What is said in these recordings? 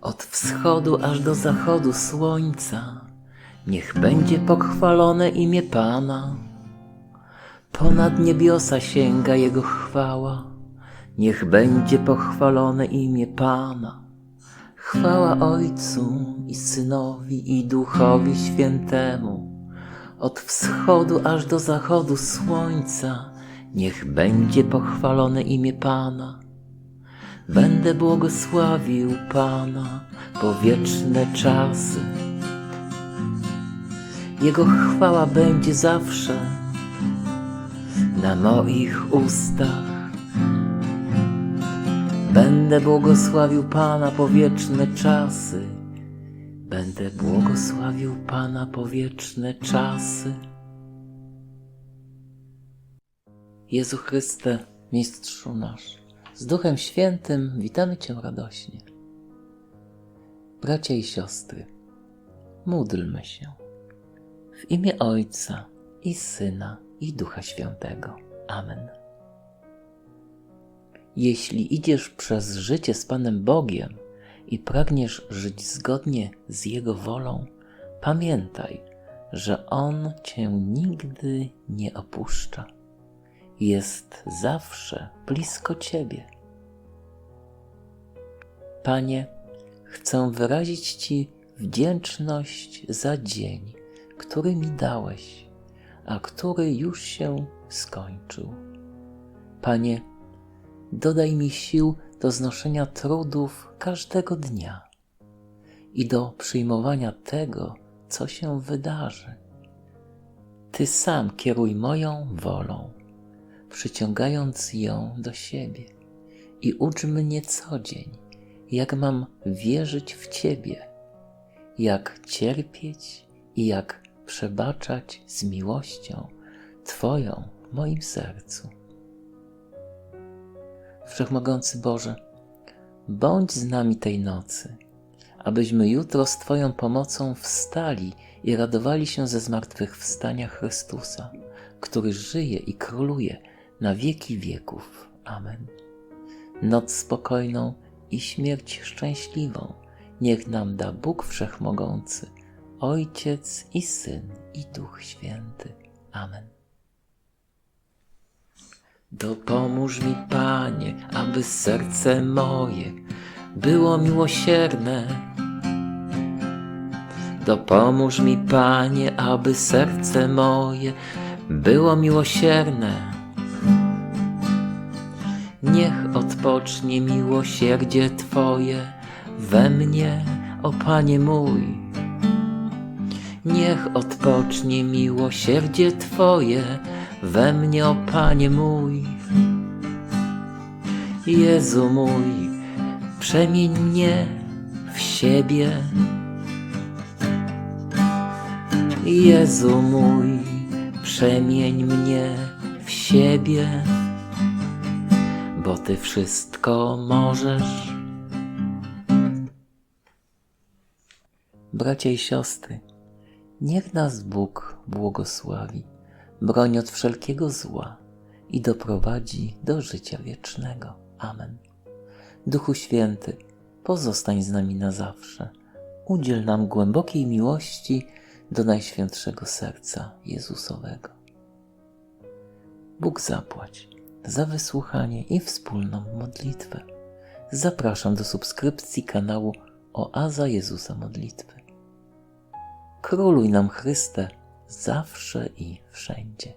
Od wschodu aż do zachodu słońca, niech będzie pochwalone imię Pana. Ponad niebiosa sięga Jego chwała, niech będzie pochwalone imię Pana. Chwała Ojcu i Synowi i Duchowi Świętemu, od wschodu aż do zachodu słońca, niech będzie pochwalone imię Pana. Będę błogosławił Pana po wieczne czasy. Jego chwała będzie zawsze na moich ustach. Będę błogosławił Pana po wieczne czasy. Będę błogosławił Pana po wieczne czasy. Jezu Chryste, Mistrzu nasz, z Duchem Świętym witamy Cię radośnie. Bracia i siostry, módlmy się w imię Ojca i Syna i Ducha Świętego. Amen. Jeśli idziesz przez życie z Panem Bogiem i pragniesz żyć zgodnie z Jego wolą, pamiętaj, że On Cię nigdy nie opuszcza. Jest zawsze blisko Ciebie. Panie, chcę wyrazić Ci wdzięczność za dzień, który mi dałeś, a który już się skończył. Panie, dodaj mi sił do znoszenia trudów każdego dnia i do przyjmowania tego, co się wydarzy. Ty sam kieruj moją wolą, przyciągając ją do siebie i ucz mnie co dzień, jak mam wierzyć w Ciebie, jak cierpieć i jak przebaczać z miłością Twoją w moim sercu. Wszechmogący Boże, bądź z nami tej nocy, abyśmy jutro z Twoją pomocą wstali i radowali się ze zmartwychwstania Chrystusa, który żyje i króluje na wieki wieków. Amen. Noc spokojną i śmierć szczęśliwą niech nam da Bóg Wszechmogący, Ojciec i Syn i Duch Święty. Amen. Dopomóż mi, Panie, aby serce moje było miłosierne. Dopomóż mi, Panie, aby serce moje było miłosierne. Niech odpocznie miłosierdzie Twoje we mnie, o Panie mój. Niech odpocznie miłosierdzie Twoje we mnie, o Panie mój. Jezu mój, przemień mnie w siebie. Jezu mój, przemień mnie w siebie, bo Ty wszystko możesz. Bracia i siostry, niech nas Bóg błogosławi, broni od wszelkiego zła i doprowadzi do życia wiecznego. Amen. Duchu Święty, pozostań z nami na zawsze. Udziel nam głębokiej miłości do Najświętszego Serca Jezusowego. Bóg zapłać za wysłuchanie i wspólną modlitwę. Zapraszam do subskrypcji kanału Oaza Jezusa Modlitwy. Króluj nam Chryste zawsze i wszędzie.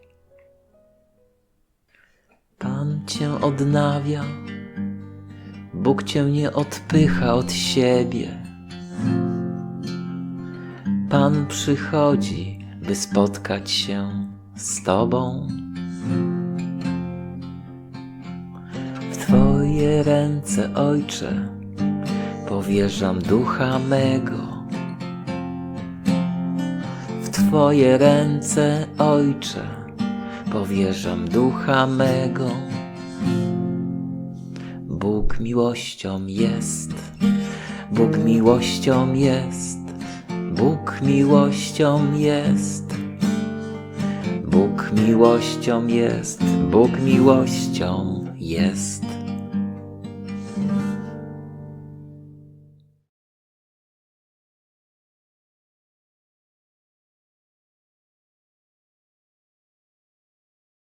Pan Cię odnawia, Bóg Cię nie odpycha od siebie. Pan przychodzi, by spotkać się z Tobą. Twoje ręce, Ojcze, powierzam ducha mego. W Twoje ręce, Ojcze, powierzam ducha mego. Bóg miłością jest, Bóg miłością jest, Bóg miłością jest. Bóg miłością jest, Bóg miłością jest.